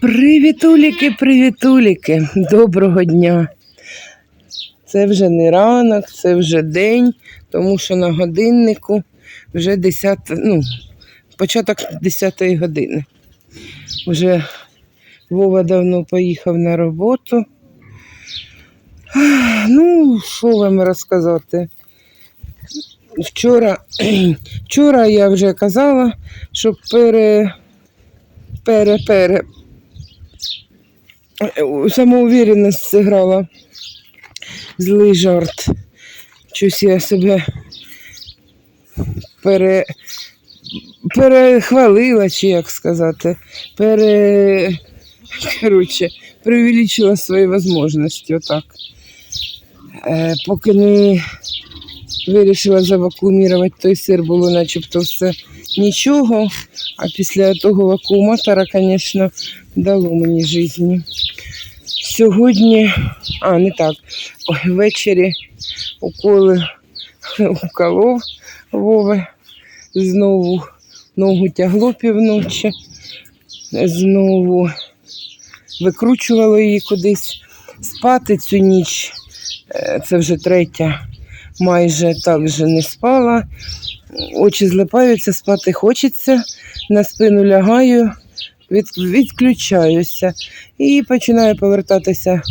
Привітуліки, привітуліки, доброго дня. Це вже не ранок, це вже день, тому що на годиннику вже 10, ну, початок 10 години. Вже Вова давно поїхав на роботу. Ну, що вам розказати? Вчора, вчора я вже казала, що пере, пере, пере, самоуверенность зіграла. Злий жарт. Щось я себе пере... перехвалила, чи як сказати, пере... Короче, преувеличила свої можливості, отак. Е, поки не вирішила завакуумірувати той сир, було начебто все нічого. А після того вакууматора, звісно, дало мені житті. Сьогодні, а не так, ввечері уколи уколов Вове. Знову ногу тягло півночі. Знову викручувало її кудись. Спати цю ніч, е, це вже третя, майже так же не спала. Очі злипаються, спати хочеться, на спину лягаю, від, відключаюся і починаю повертатися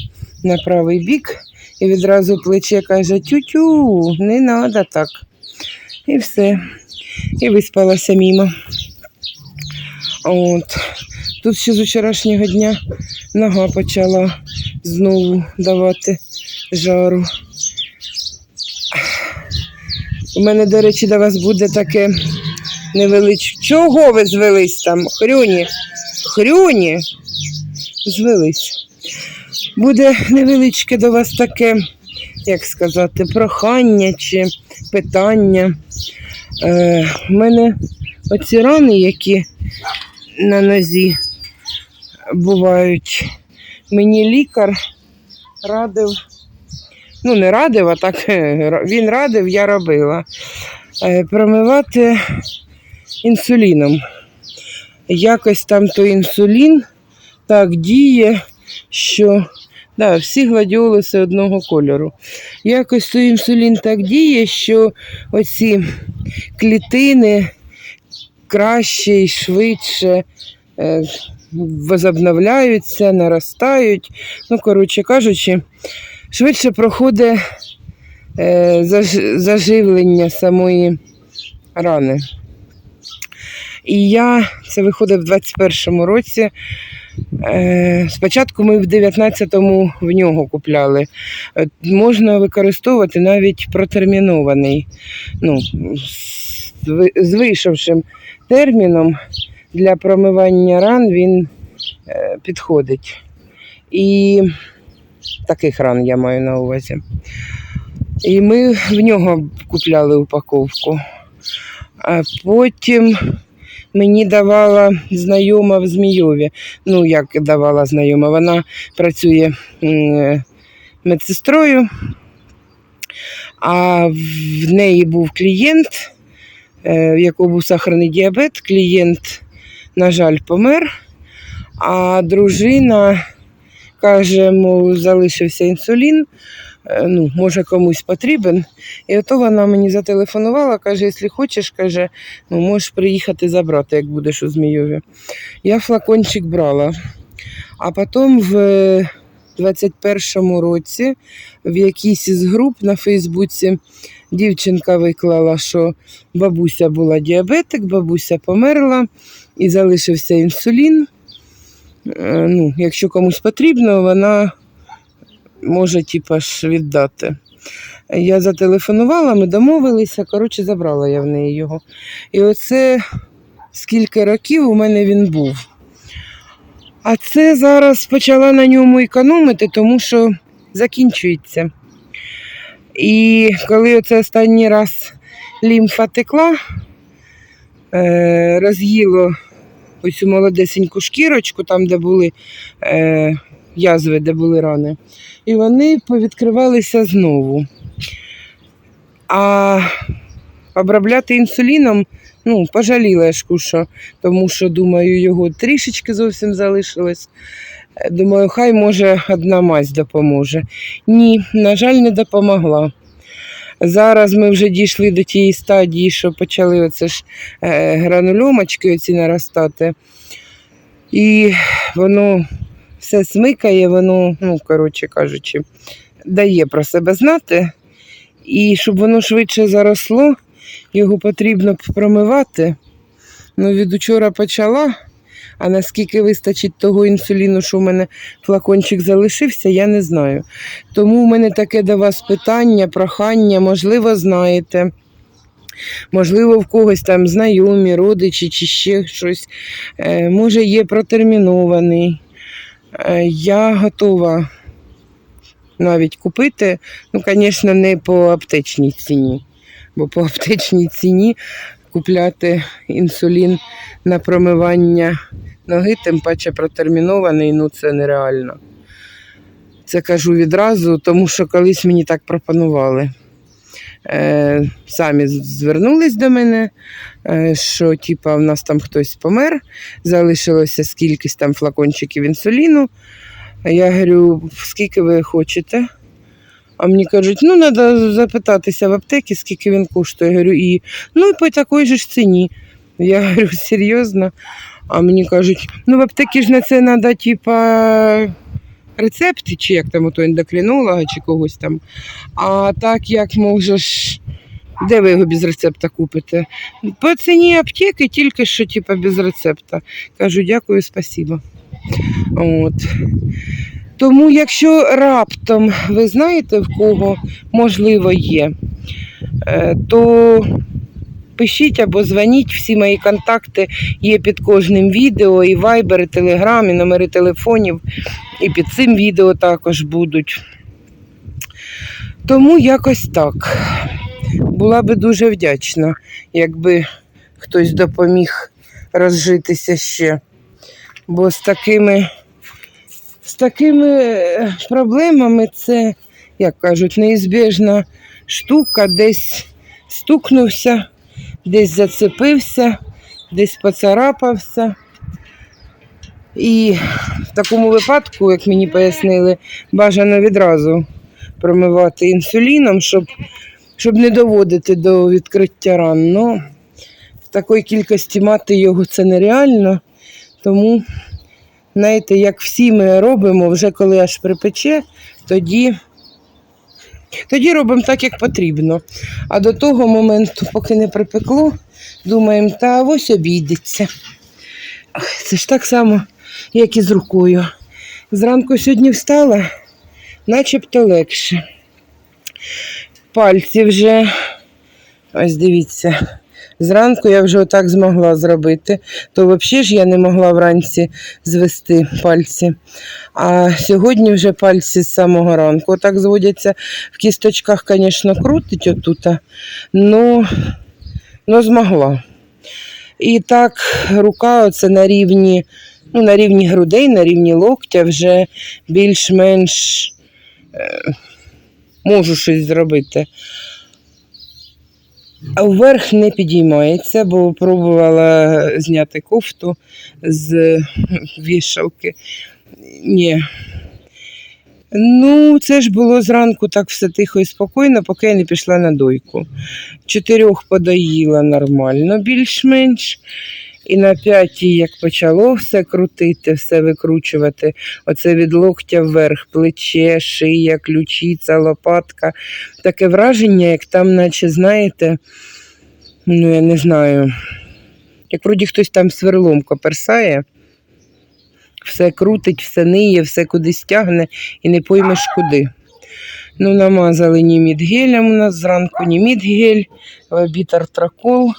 на правий бік. І відразу плече каже: Тю-тю, не треба так. І все. І виспалася мімо. От. Тут ще з вчорашнього дня нога почала знову давати жару. У мене, до речі, до вас буде таке невеличке. Чого ви звелись там? Хрюні? Хрюні? Звелись. Буде невеличке до вас таке, як сказати, прохання чи питання. Е, у мене оці рани, які на нозі бувають, мені лікар радив, ну не радив, а так він радив, я робила. е, Промивати інсуліном. Якось там той інсулін так діє, що да, всі гладіолуси одного кольору. Якось той інсулін так діє, що оці клітини краще і швидше е, возобновляються, наростають. Ну, коротше кажучи, швидше проходить е, заживлення самої рани. І я, це виходить в 21-му році. Е, спочатку ми в 19-му в нього купляли. Е, Можна використовувати навіть протермінований, ну, з вийшовшим терміном для промивання ран він е, підходить. І таких ран я маю на увазі. І ми в нього купляли упаковку. А потім мені давала знайома в Змійові. Ну, як давала знайома, вона працює медсестрою, а в неї був клієнт, е, в якого був сахарний діабет. Клієнт, на жаль, помер, а дружина каже, мов, залишився інсулін. е, Ну, може, комусь потрібен. І ото вона мені зателефонувала, каже, якщо хочеш, каже, ну, можеш приїхати забрати, як будеш у Змійові. Я флакончик брала. А потім в 21-му році в якійсь із груп на Фейсбуці дівчинка виклала, що бабуся була діабетик, бабуся померла і залишився інсулін. Е, Ну, якщо комусь потрібно, вона може типа ж віддати. Я зателефонувала, ми домовилися, коротше, забрала я в неї його. І оце скільки років у мене він був. А це зараз почала на ньому економити, тому що закінчується. І коли оце останній раз лімфа текла, е, роз'їло оцю молодесеньку шкірочку, там, де були е, язви, де були рани. І вони повідкривалися знову. А обробляти інсуліном, ну, пожаліла я ж тому що, думаю, його трішечки зовсім залишилось. Думаю, хай може одна мазь допоможе. Ні, на жаль, не допомогла. Зараз ми вже дійшли до тієї стадії, що почали оце ж е, гранульомочки оці наростати. І воно все смикає, воно, ну, коротше кажучи, дає про себе знати. І щоб воно швидше заросло, його потрібно промивати. Ну, від учора почала, а наскільки вистачить того інсуліну, що в мене флакончик залишився, я не знаю. Тому в мене таке до вас питання, прохання, можливо, знаєте. Можливо, в когось там знайомі, родичі чи ще щось. Е, може, є протермінований. Е, я готова навіть купити. Ну, звісно, не по аптечній ціні. Бо по аптечній ціні купляти інсулін на промивання ноги, тим паче протермінований, ну це нереально. Це кажу відразу, тому що колись мені так пропонували. Е, самі звернулись до мене, е, що типа, в нас там хтось помер, залишилося скількись там флакончиків інсуліну. Я говорю, скільки ви хочете? А мені кажуть, ну, треба запитатися в аптеці, скільки він коштує. Я говорю, і ну, і по такій же ж ціні. Я говорю, серйозно. А мені кажуть, ну в аптеці ж на це треба, типа, рецепти, чи як там ото ендокринолога, чи когось там. А так як можеш. Де ви його без рецепта купите? По ціні аптеки тільки що, типа, без рецепта. Кажу, дякую, спасибо. От. Тому, якщо раптом ви знаєте, в кого можливо є, е, то пишіть або дзвоніть. Всі мої контакти є під кожним відео, і Viber, і Telegram, і номери телефонів, і під цим відео також будуть. Тому якось так. Була би дуже вдячна, якби хтось допоміг розжитися ще. Бо з такими, з такими е, проблемами це, як кажуть, неізбіжна штука, десь стукнувся, десь зацепився, десь поцарапався. І в такому випадку, як мені пояснили, бажано відразу промивати інсуліном, щоб, щоб не доводити до відкриття ран. Ну, в такій кількості мати його це нереально. Тому, знаєте, як всі ми робимо, вже коли аж припече, тоді, тоді робимо так, як потрібно. А до того моменту, поки не припекло, думаємо, та ось обійдеться. Це ж так само, як і з рукою. Зранку сьогодні встала, начебто легше. Пальці вже, ось дивіться, зранку я вже отак змогла зробити, то взагалі ж я не могла вранці звести пальці. А сьогодні вже пальці з самого ранку отак зводяться. В кісточках, звісно, крутить отут, але но змогла. І так, рука оце на рівні, ну, на рівні грудей, на рівні локтя вже більш-менш е, можу щось зробити. Вверх не підіймається, бо пробувала зняти кофту з вішалки. Ні. Ну, це ж було зранку так все тихо і спокійно, поки я не пішла на дойку. Чотирьох подоїла нормально, більш-менш. І на п'ятій, як почало все крутити, все викручувати, оце від локтя вверх, плече, шия, ключиця, лопатка. Таке враження, як там, наче, знаєте, ну я не знаю, як вроді хтось там сверлом коперсає, все крутить, все ниє, все кудись тягне і не поймеш куди. Ну, намазали німідгелем у нас зранку німідгель, в обід артракол,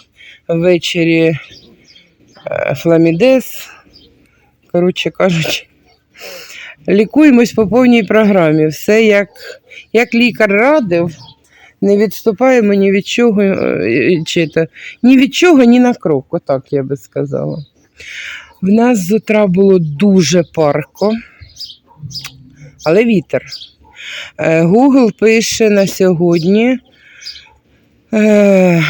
ввечері фламідес. Коротше кажучи, лікуємось по повній програмі. Все як, як лікар радив, не відступаємо ні від чого, е, чи то, ні від чого, ні на крок, отак я би сказала. В нас з утра було дуже парко, але вітер. Е, Google пише на сьогодні е,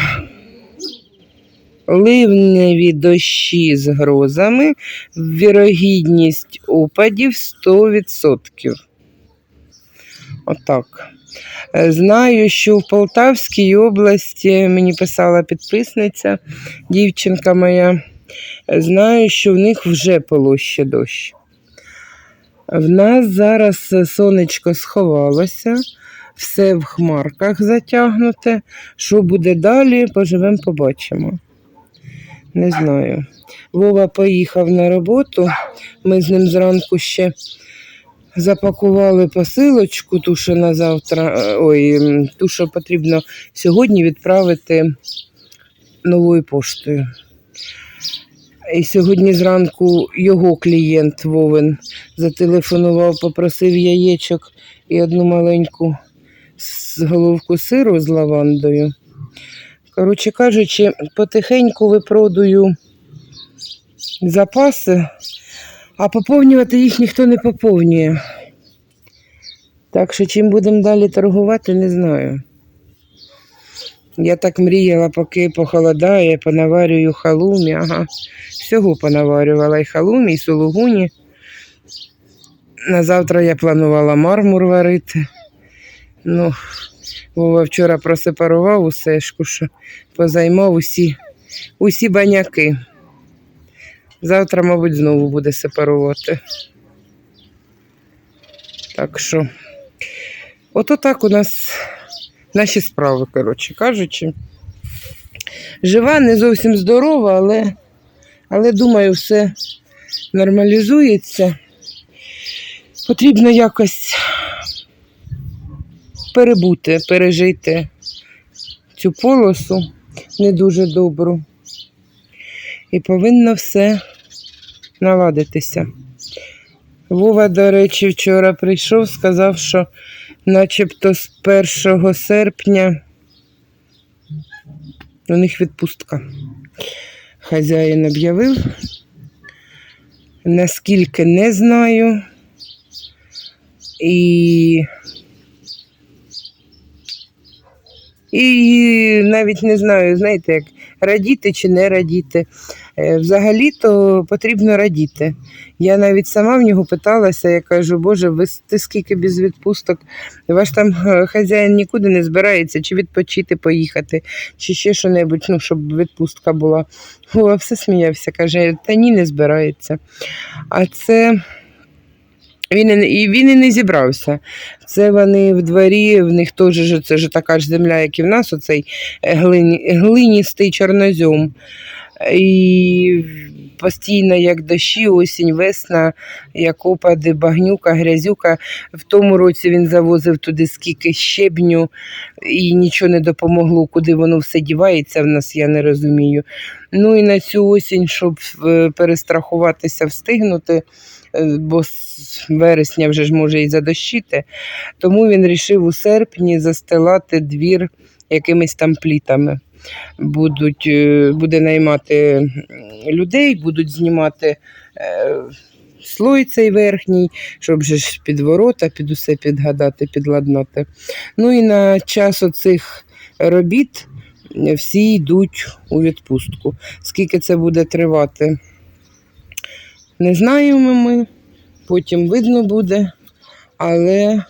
ливневі дощі з грозами, вірогідність опадів 100%. Отак. Е, Знаю, що в Полтавській області мені писала підписниця, дівчинка моя. е, Знаю, що в них вже полоще дощ. В нас зараз сонечко сховалося, все в хмарках затягнуте. Що буде далі, поживемо, побачимо. Не знаю. Вова поїхав на роботу. Ми з ним зранку ще запакували посилочку, ту, що на завтра, е, ой, ту, що потрібно сьогодні відправити новою поштою. І сьогодні зранку його клієнт Вовен зателефонував, попросив яєчок і одну маленьку головку сиру з лавандою. Коротше кажучи, потихеньку випродую запаси, а поповнювати їх ніхто не поповнює. Так що чим будемо далі торгувати, не знаю. Я так мріяла, поки похолодає, понаварюю халумі, ага. Всього понаварювала і халумі, і сулугуні. На завтра я планувала мармур варити. Ну, Вова вчора просепарував усе, ж, що позаймав усі, усі баняки. Завтра, мабуть, знову буде сепарувати. Так що, ото так у нас наші справи, коротше кажучи. Жива, не зовсім здорова, але, але думаю, все нормалізується. Потрібно якось перебути, пережити цю полосу не дуже добру. І повинно все наладитися. Вова, до речі, вчора прийшов, сказав, що начебто з 1 серпня у них відпустка. Хазяїн об'явив. Наскільки не знаю. І І навіть не знаю, знаєте, як радіти чи не радіти. Е, Взагалі-то потрібно радіти. Я навіть сама в нього питалася, я кажу, Боже, ви ти скільки без відпусток? Ваш там е, хазяїн нікуди не збирається, чи відпочити поїхати, чи ще що-небудь, ну, щоб відпустка була. О, все сміявся, каже, та ні, не збирається. А це. Він і, він і не зібрався. Це вони в дворі, в них теж це ж така ж земля, як і в нас, оцей е, глині, глиністий чорнозьом. І постійно, як дощі, осінь, весна, як опади, багнюка, грязюка. В тому році він завозив туди скільки щебню, і нічого не допомогло, куди воно все дівається в нас, я не розумію. Ну і на цю осінь, щоб е, перестрахуватися, встигнути, бо з вересня вже ж може і задощити, тому він рішив у серпні застилати двір якимись там плітами. Будуть, е, буде наймати людей, будуть знімати е, слой цей верхній, щоб же під ворота, під усе підгадати, підладнати. Ну і на час оцих робіт е, всі йдуть у відпустку. Скільки це буде тривати, не знаємо ми, потім видно буде, але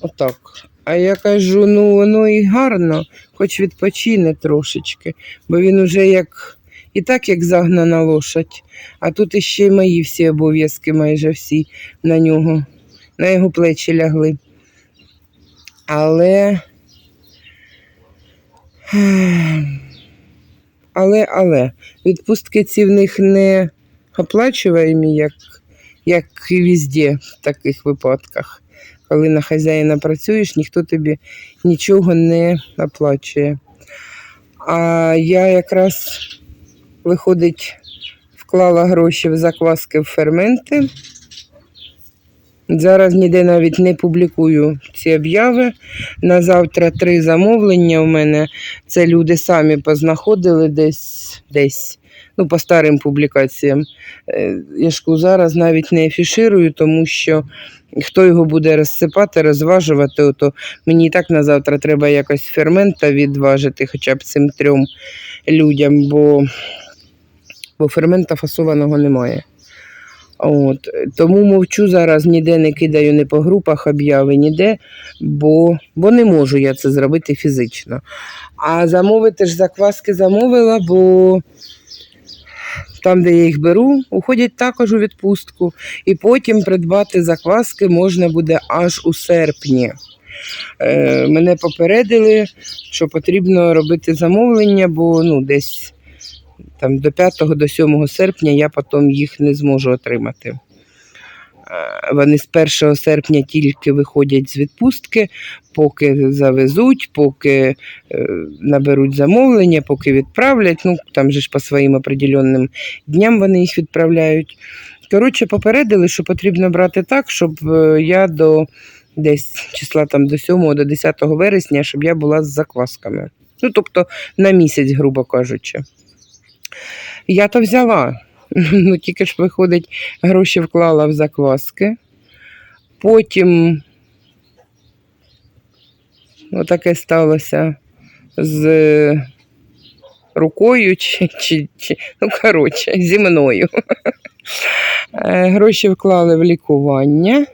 отак. А я кажу, ну воно і гарно, хоч відпочине трошечки, бо він уже як і так як загнана лошадь, а тут іще й мої всі обов'язки, майже всі на нього, на його плечі лягли. Але. Але, але, відпустки ці в них не оплачуваємі, як, як і везде в таких випадках. Коли на хазяїна працюєш, ніхто тобі нічого не оплачує. А я якраз, виходить, вклала гроші в закваски в ферменти. Зараз ніде навіть не публікую ці обяви. На завтра три замовлення у мене. Це люди самі познаходили десь, десь ну, по старим публікаціям. Е, Я ж зараз навіть не афіширую, тому що хто його буде розсипати, розважувати, ото мені і так на завтра треба якось фермента відважити хоча б цим трьом людям, бо, бо фермента фасованого немає. От. Тому мовчу зараз, ніде не кидаю ні по групах обяви, ніде, бо, бо не можу я це зробити фізично. А замовити ж закваски замовила, бо там, де я їх беру, уходять також у відпустку. І потім придбати закваски можна буде аж у серпні. Е, мене попередили, що потрібно робити замовлення, бо ну, десь там, до 5 до 7 серпня я потім їх не зможу отримати. Вони з 1 серпня тільки виходять з відпустки, поки завезуть, поки е, наберуть замовлення, поки відправлять. Ну, там же ж по своїм определенним дням вони їх відправляють. Коротше, попередили, що потрібно брати так, щоб е, я до десь числа там до 7 до 10 вересня, щоб я була з заквасками. Ну, тобто на місяць, грубо кажучи. Я то взяла. Ну, тільки ж виходить, гроші вклала в закваски. Потім отаке сталося з рукою, чи, чи, чи ну, коротше, зі мною. Е, Гроші вклали в лікування.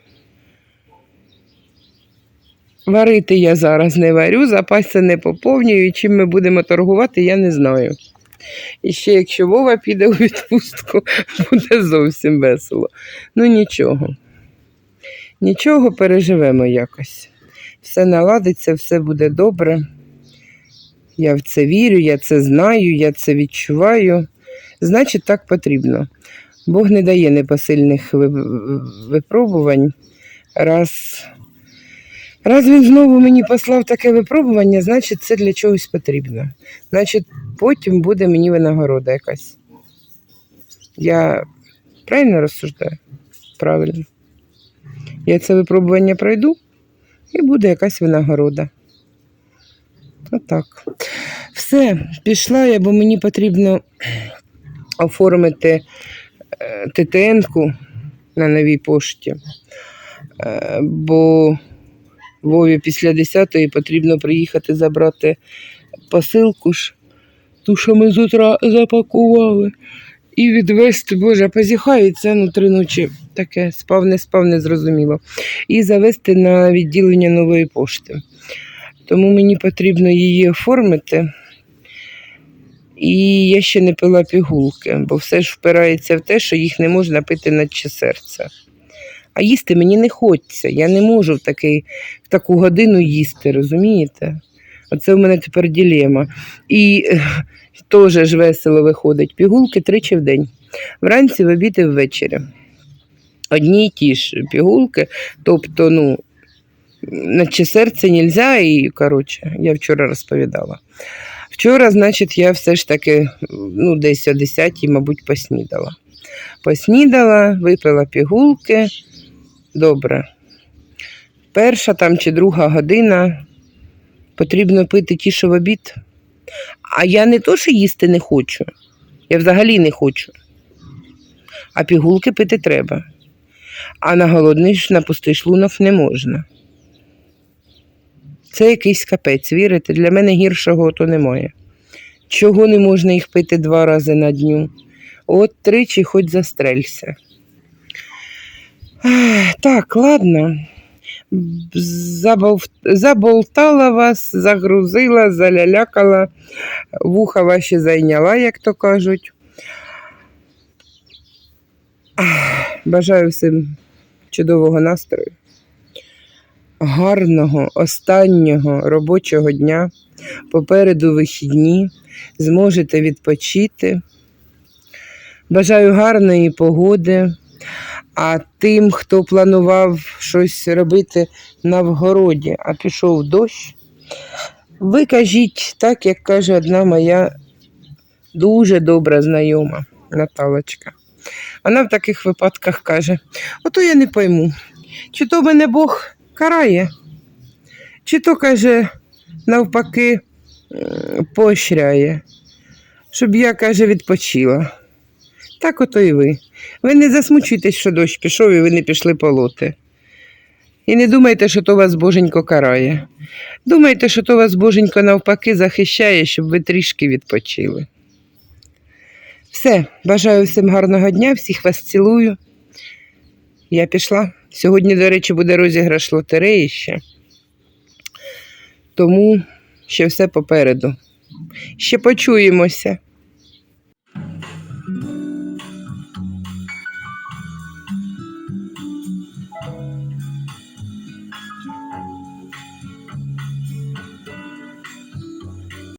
Варити я зараз не варю, запаси не поповнюю. Чим ми будемо торгувати, я не знаю. І ще якщо Вова піде у відпустку, буде зовсім весело. Ну нічого. Нічого переживемо якось. Все наладиться, все буде добре. Я в це вірю, я це знаю, я це відчуваю. Значить, так потрібно. Бог не дає непосильних випробувань. Раз, раз він знову мені послав таке випробування, значить, це для чогось потрібно. Значить, потім буде мені винагорода якась. Я правильно розсуждаю? Правильно. Я це випробування пройду, і буде якась винагорода. Отак. Все, пішла я, бо мені потрібно оформити е, ТТН-ку на новій пошті. Е, Бо Вові після 10-ї потрібно приїхати забрати посилку ж, ту, що ми з утра запакували, і відвезти, боже, позіхається, ну три ночі таке, спав, не спав, не зрозуміло. І завести на відділення нової пошти. Тому мені потрібно її оформити. І я ще не пила пігулки, бо все ж впирається в те, що їх не можна пити наче серце. А їсти мені не хочеться. Я не можу в, такий, в таку годину їсти, розумієте? Оце в мене тепер ділема. І е, теж ж весело виходить. Пігулки тричі в день. Вранці, в обід і ввечері. Одні й ті ж пігулки. Тобто, ну, наче серце нельзя, і, коротше, я вчора розповідала. Вчора, значить, я все ж таки ну, десь о 10 мабуть, поснідала. Поснідала, випила пігулки. Добре. Перша там чи друга година потрібно пити ті, що в обід. А я не то, що їсти не хочу. Я взагалі не хочу. А пігулки пити треба. А на голодний на пустий шлунок не можна. Це якийсь капець, вірите? Для мене гіршого то немає. Чого не можна їх пити два рази на дню? От тричі хоч застрелься. Так, ладно. Заболтала вас, загрузила, залялякала, вуха ваші зайняла, як то кажуть. Бажаю всім чудового настрою, гарного, останнього робочого дня. Попереду вихідні, зможете відпочити. Бажаю гарної погоди. А тим, хто планував щось робити на вгороді, а пішов дощ, ви кажіть так, як каже одна моя дуже добра знайома Наталочка. Вона в таких випадках каже: ото я не пойму, чи то мене Бог карає, чи то, каже, навпаки, поощряє. щоб я, каже, відпочила. Так ото і ви. Ви не засмучуйтесь, що дощ пішов і ви не пішли полоти. І не думайте, що то вас боженько карає. Думайте, що то вас боженько навпаки захищає, щоб ви трішки відпочили. Все, бажаю всім гарного дня, всіх вас цілую. Я пішла. Сьогодні, до речі, буде розіграш лотереї ще. Тому ще все попереду. Ще почуємося.